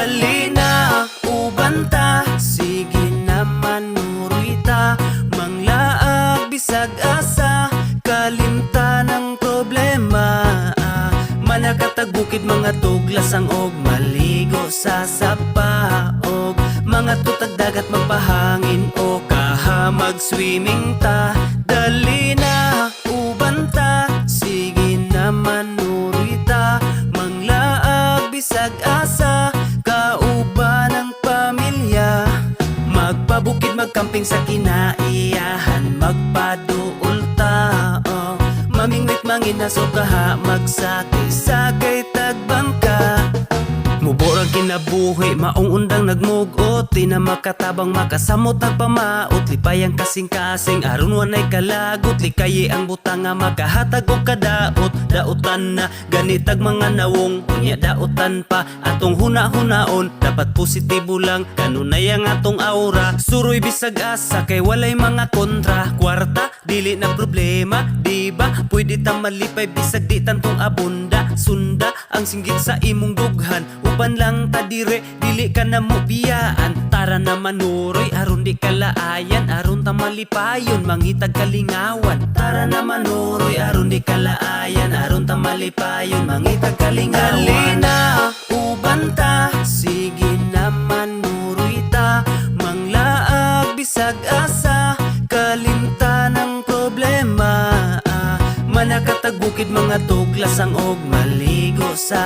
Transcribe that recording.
Dali na ubanta Sige na manurita. Manglaag bisag asa. Kalimta ng problema ah, Manakatatag bukid mga tuglas ang og. Maligo sa sapaog Mga tutag dagat magpahangin o Kahamag, swimming ta. Dali na ubanta Sige na manurita. Manglaag bisag asa. Magpabukid magkamping sa kinaiyahan. Magpaduol ta oh. Mamingwit manginaso kaha Magsakay-sakay kinabuhi, maong undang nagmugot Di na makatabang makasamot nagpamaot Lipayang kasing-kasing, aron wanay kalagot Likayi ang butang nga makahatag o kadaot Daotan na ganitag mga nawong Unya daotan pa atong huna-hunaon Dapat positibo lang, kanunay ang atong aura Suroy bisag asa, kay walay mga kontra dili na problema, di ba? Pwede ta malipay bisag di tantong abunda. Sunda ang singgit sa imong dughan. Uban lang ta dire, dili ka na mo biyaan Tara na manuroy, aron di kalaayan Aron ta malipayon, mangitag kalingawan. Tara na manuroy, aron di kalaayan Aron ta malipayon, mangitag kalingawan. Halina, uban ta, sige naman nuroy ta. Manglaag bisag asa, problema Manakatag bukid mga tuglas ang og maligo sa